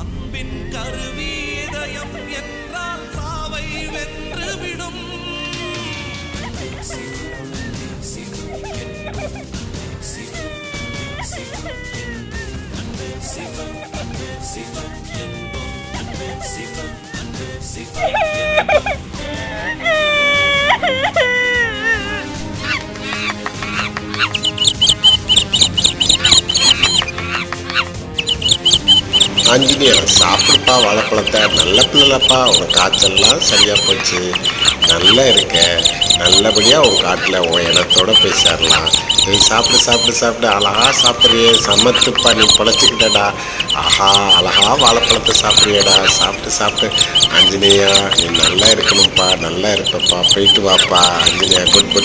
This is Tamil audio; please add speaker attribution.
Speaker 1: அன்பின் கருவி இதயம் என்றால் சாவை
Speaker 2: ஆஞ்சநேயர் சாப்பிடுப்பா வாழைப்பழத்தை. நல்ல பிள்ளைலப்பா உன் காய்ச்சல்லாம் சரியாக போச்சு. நல்லா இருக்க. நல்லபடியாக உன் காட்டில் உன் இனத்தோட போய் சேரலாம். நீ சாப்பிட்டு சாப்பிட்டு சாப்பிட்டு அழகா சாப்பிட்றியே. சமத்துப்பா நீ பொழைச்சிக்கிட்டடா. ஆஹா அழகா வாழைப்பழத்தை சாப்பிட்றியடா. சாப்பிட்டு சாப்பிட்டு. ஆஞ்சநேயா நீ நல்லா இருக்கணும்ப்பா நல்லா இருப்பப்பா. போயிட்டு வாப்பா. Anjaneya good good